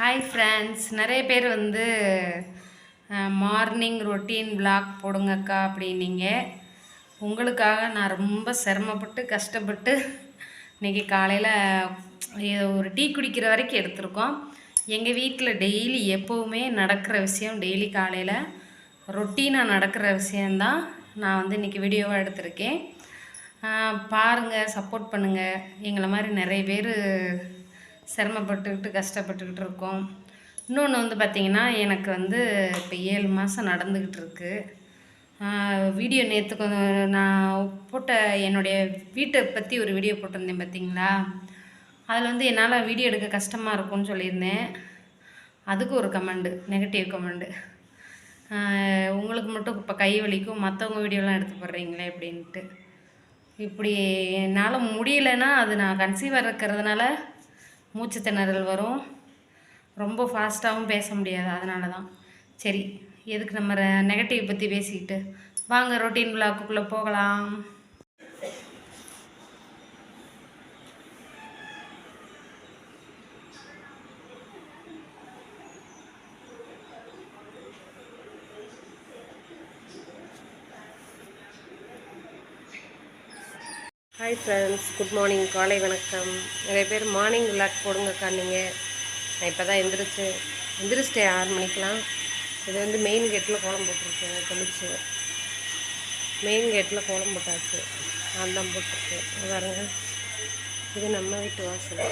Hi friends நிறைய பேர் வந்து மார்னிங் ரொட்டீன் vlog போடுங்கக்கா அப்படின்னீங்க. உங்களுக்காக நான் ரொம்ப சிரமப்பட்டு கஷ்டப்பட்டு இன்னைக்கு காலையில் ஒரு டீ குடிக்கிற வரைக்கும் எடுத்திருக்கோம். எங்கள் வீட்டில் டெய்லி எப்போவுமே நடக்கிற விஷயம் டெய்லி காலையில் ரொட்டீனாக நடக்கிற விஷயந்தான் நான் வந்து இன்றைக்கி வீடியோவாக எடுத்திருக்கேன். பாருங்கள் சப்போர்ட் பண்ணுங்கள் எங்களை மாதிரி நிறைய பேர் சிரமப்பட்டுக்கிட்டு கஷ்டப்பட்டுக்கிட்டு இருக்கோம். இன்னொன்று வந்து பார்த்திங்கன்னா எனக்கு வந்து இப்போ ஏழு மாதம் நடந்துக்கிட்டு இருக்குது வீடியோ நேற்று கொஞ்சம் நான் போட்ட என்னுடைய வீட்டை பற்றி ஒரு வீடியோ போட்டிருந்தேன் பார்த்திங்களா அதில் வந்து என்னால் வீடியோ எடுக்க கஷ்டமாக இருக்கும்னு சொல்லியிருந்தேன். அதுக்கு ஒரு கமெண்டு நெகட்டிவ் கமெண்டு உங்களுக்கு மட்டும் இப்போ கை வலிக்கும் மற்றவங்க வீடியோலாம் எடுத்து போடுறீங்களே அப்படின்ட்டு. இப்படி என்னால் முடியலைன்னா அது நான் கன்சீவர் இருக்கிறதுனால மூச்சு திணறல் வரும். ரொம்ப ஃபாஸ்ட்டாகவும் பேச முடியாது. அதனால தான் சரி எதுக்கு நம்ம நெகட்டிவ் பற்றி பேசிக்கிட்டு? வாங்க ரொட்டீன் விளாக்குள்ளே போகலாம். ஹாய் ஃப்ரெண்ட்ஸ் குட் மார்னிங் காலை வணக்கம். நிறைய பேர் மார்னிங் விளாக் போடுங்கக்கா நீங்கள் நான் இப்போ தான் எந்திரிச்சு எந்திரிச்சிட்டேன் ஆறு மணிக்கெலாம் இது வந்து மெயின் கேட்டில் கோலம் போட்டிருக்கேன் கழிச்சு மெயின் கேட்டில் கோலம் போட்டாச்சு. நான் தான் போட்டிருக்கேன். பாருங்க. இது நம்ம வீட்டு வாசல்.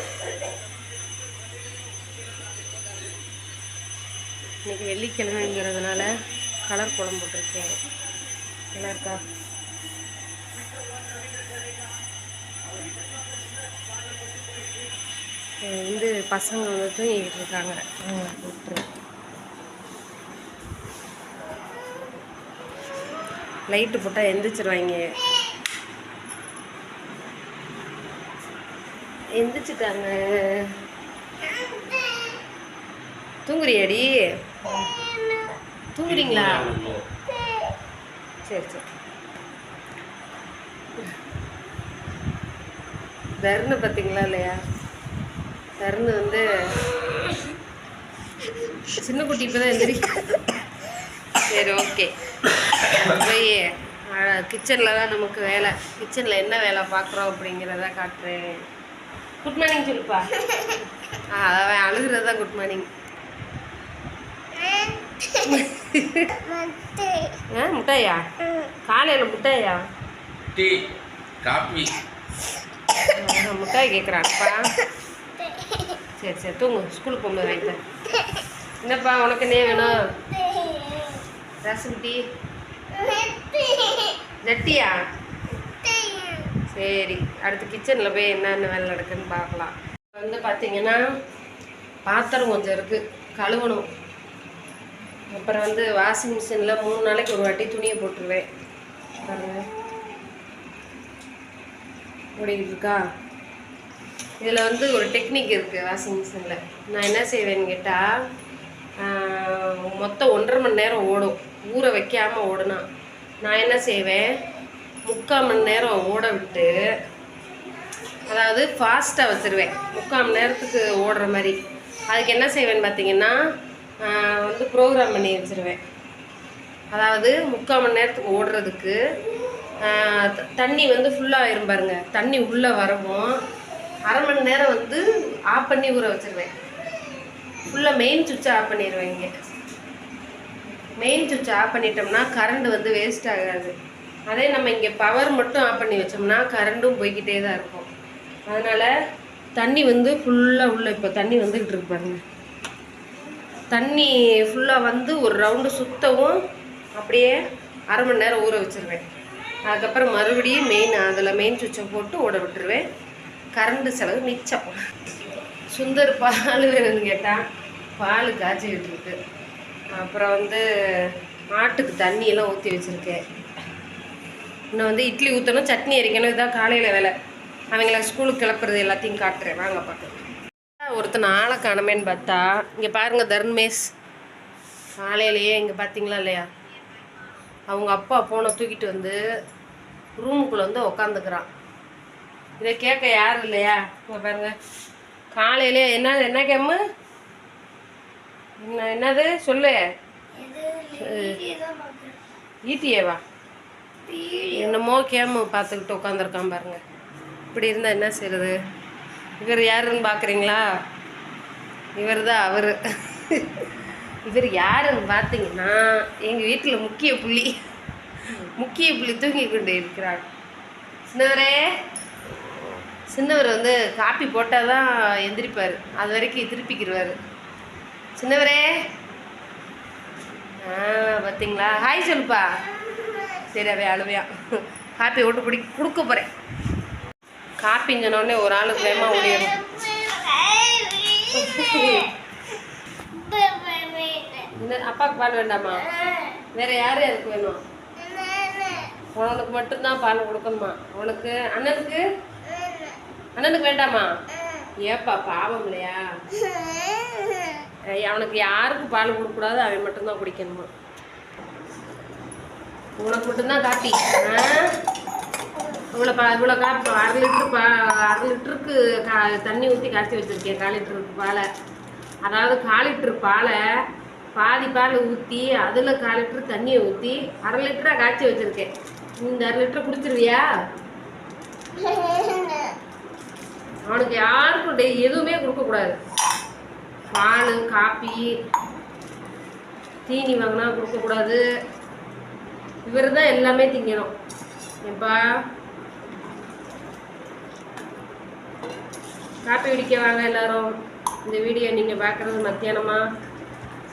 இன்றைக்கி வெள்ளிக்கிழமைங்கிறதுனால கலர் கோலம் போட்டிருக்கேன். நல்லா இருக்கா? வந்து பசங்க வந்து தூங்கிக்கிட்டு இருக்காங்க அவங்க லைட்டு போட்டால் எந்திரிச்சிருவாங்க. எந்திரிச்சிட்டாங்க. தூங்குறியாடி? தூங்குறீங்களா? சரி சரி. தர்ணு பார்த்தீங்களா இல்லையா? தருண் வந்து சின்ன குட்டி இப்போதான் எந்திரி. சரி ஓகே போய் கிச்சனில் தான் நமக்கு வேலை. கிச்சனில் என்ன வேலை பார்க்குறோம் அப்படிங்கிறத காட்டுறேன். குட் மார்னிங் சொல்லுப்பா. ஆ அவன் அழுகிறது தான் குட் மார்னிங் ஆ முட்டையா? காலையில் முட்டையா? டீ ஆ, முட்டாய் கேட்குறான்ப்பா சரி சரி தூங்கு. ஸ்கூலுக்கு போகும்போது வாங்கிட்டேன் என்னப்பா உனக்கு என்ன வேணும்? ரசம் டீ? ஜட்டியா சரி அடுத்து கிச்சனில் போய் என்னென்ன வேலை நடக்குன்னு பார்க்கலாம். வந்து பார்த்தீங்கன்னா பாத்திரம் கொஞ்சம் இருக்குது கழுவணும். அப்புறம் வந்து வாஷிங் மிஷினில் மூணு நாளைக்கு ஒரு வாட்டி துணியை போட்டுருவேன். பாருங்க. ஓடிக்கிட்டு இருக்கா? இதில் வந்து ஒரு டெக்னிக் இருக்குது வாஷிங் மிஷினில் நான் என்ன செய்வேன்னு கேட்டால் மொத்தம் ஒன்றரை மணி நேரம் ஓடும். ஊற வைக்காமல் ஓடுனா. நான் என்ன செய்வேன்? முக்கால் மணி நேரம் ஓட விட்டு அதாவது ஃபாஸ்ட்டாக வச்சுருவேன். முக்கால் மணி நேரத்துக்கு ஓடுற மாதிரி. அதுக்கு என்ன செய்வேன்னு பார்த்தீங்கன்னா வந்து ப்ரோக்ராம் பண்ணி வச்சுருவேன். அதாவது முக்கால் மணி நேரத்துக்கு ஓடுறதுக்கு தண்ணி வந்து ஃபுல்லாக ஆயிரும் பாருங்கள் தண்ணி உள்ளே வரவும் அரை மணி நேரம் வந்து ஆஃப் பண்ணி ஊற வச்சிருவேன். ஃபுல்லாக மெயின் சுவிட்சை ஆஃப் பண்ணிடுவேன் இங்கே. மெயின் சுவிட்சை ஆஃப் பண்ணிட்டோம்னா கரண்ட் வந்து வேஸ்ட் ஆகாது. அதே நம்ம இங்கே பவர் மட்டும் ஆஃப் பண்ணி வச்சோம்னா கரண்ட்டும் போய்கிட்டே தான் இருக்கும். அதனால் தண்ணி வந்து ஃபுல்லாக உள்ள இப்போ தண்ணி வந்துக்கிட்டு இருக்கு தண்ணி ஃபுல்லாக வந்து ஒரு ரவுண்டு சுத்தவும் அப்படியே அரை மணி நேரம் ஊற வச்சிருவேன். அதுக்கப்புறம் மறுபடியும் மெயின் அதில் மெயின் சுவிட்சை போட்டு ஓட விட்டுருவேன். கரண்ட் செலவு மிச்சம். சுந்தர் பால் வேணும்னு கேட்டால் பால் காய்ச்சிக்கிட்டு இருக்கு அப்புறம் வந்து மாட்டுக்கு தண்ணியெல்லாம் ஊற்றி வச்சுருக்கேன் இன்னும் வந்து இட்லி ஊற்றணும் சட்னி அரைக்கணும் இதான் காலையில் வேலை. அவங்கள ஸ்கூலுக்கு கிளப்புறது எல்லாத்தையும் காட்டுறேன். வாங்க பார்க்கலாம். ஒருத்தன் ஆளை காணமேன்னு பார்த்தா இங்கே பாருங்கள் தர்மேஷ். காலையிலேயே இங்கே பார்த்தீங்களா இல்லையா? அவங்க அப்பா போனை தூக்கிட்டு வந்து ரூமுக்குள்ளே வந்து உக்காந்துக்கிறான். இதை கேட்க யாரும் இல்லையா? இங்கே பாருங்க. காலையிலே என்ன என்ன கேமு என்ன என்னது? சொல்லு. ஈட்டியேவா என்னமோ கேமு பார்த்துக்கிட்டு உட்காந்துருக்கான் பாருங்க. இப்படி இருந்தால் என்ன செய்யறது இவர் யாருன்னு பார்க்குறீங்களா? இவர் தான் அவர். இவர் யாருன்னு பார்த்தீங்கன்னா எங்கள் வீட்டில் முக்கிய புள்ளி முக்கிய புள்ளி தூங்கி கொண்டு இருக்கிறார். சின்னவரே சின்னவர் வந்து காப்பி போட்டால் தான் எந்திரிப்பார். அது வரைக்கும் திருப்பிக்கிடுவார் சின்னவரே. ஆ பார்த்தீங்களா ஹாய் சொல்லுப்பா. சரி அவை அழுவையா. காப்பி ஓட்டு பிடி கொடுக்க போகிறேன் காப்பின்னு சொன்னோடனே ஒரு ஆளுக்கு வேமா ஓடிடும். அப்பாவுக்கு பால் வேண்டாமா? வேற யாரு அதுக்கு வேணும்? உனக்கு மட்டும்தான் பால் கொடுக்கணுமா? உனக்கு அண்ணனுக்கு? அண்ணனுக்கு வேண்டாமா? ஏப்பா பாவம் இல்லையா? அவனுக்கு யாருக்கும் பால் கொடுக்கக்கூடாது அவன் மட்டும்தான் குடிக்கணுமா? உனக்கு மட்டும்தான் காப்பி? இவ்வளோ பா இவ்வளோ காப்பி அரை லிட்டரு பா அரை லிட்டருக்கு கா தண்ணி ஊற்றி காய்ச்சி வச்சுருக்கேன் கால் லிட்டருக்கு பாலை. அதாவது கால் லிட்டரு பாலை பாதி பால் ஊற்றி அதில் கால் லிட்டரு தண்ணியை ஊற்றி அரை லிட்டராக காய்ச்சி வச்சுருக்கேன். இந்த அரை லிட்டர் குடிச்சிருவியா? அவனுக்கு யாருக்கும் டெய் எதுவுமே கொடுக்கக்கூடாது பால் காப்பி தீனி வாங்கினா கொடுக்கக்கூடாது இவர் தான் எல்லாமே திங்கணும். எப்பா காப்பி குடிக்க வாங்க எல்லாரும். இந்த வீடியோ நீங்கள் பார்க்குறது மத்தியானமா?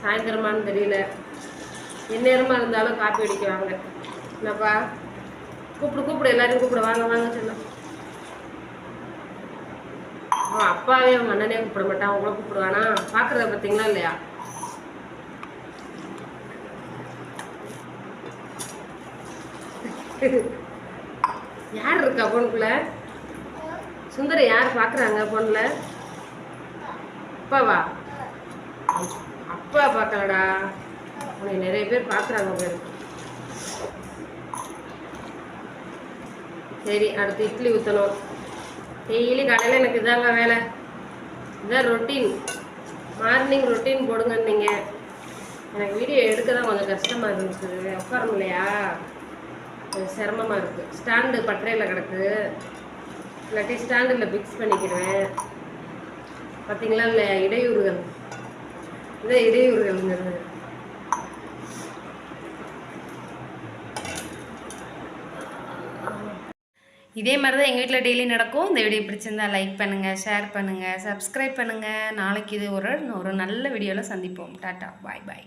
சாயந்தரமானு தெரியல. எந்நேரமாக இருந்தாலும் காப்பி குடிக்க வாங்க. என்னப்பா? கூப்பிடு கூப்பிடு. எல்லாரையும் கூப்பிடு. வாங்க வாங்க சொல்ல அவன் அப்பாவே அவங்க அண்ணனே கூப்பிட மாட்டான் அவங்கள கூப்பிடுவானா? பார்க்குறத பார்த்தீங்களா இல்லையா? யார் இருக்கா பொண்ணுக்குள்ள? சுந்தரி யார் பார்க்குறாங்க பொண்ணுல? அப்பாவா? அப்பா பார்க்கலடா உன்னை நிறைய பேர் பார்க்குறாங்க பேர் சரி அடுத்து இட்லி ஊற்றணும் டெய்லி கடையில் எனக்கு இதாங்க வேலை. இதான் ரொட்டீன் மார்னிங் ரொட்டீன் போடுங்க நீங்கள் எனக்கு வீடியோ எடுக்க தான் கொஞ்சம் கஷ்டமாக இருந்துச்சு. உட்கார இல்லையா கொஞ்சம் சிரமமாக இருக்குது ஸ்டாண்டு பட்டறையில் கிடக்கு. இல்லாட்டி ஸ்டாண்டில் ஃபிக்ஸ் பண்ணிக்கிறேன் பார்த்தீங்களா இல்லை இடையூறுகள். இதான் இடையூறுகள்ங்கிறது. இதே மாதிரி தான் எங்கள் வீட்டில் டெய்லி நடக்கும். இந்த வீடியோ பிடிச்சிருந்தா லைக் பண்ணுங்கள் ஷேர் பண்ணுங்கள் சப்ஸ்கிரைப் பண்ணுங்கள் நாளைக்கு இது ஒரு ஒரு நல்ல வீடியோவில் சந்திப்போம். டாட்டா பாய் பாய்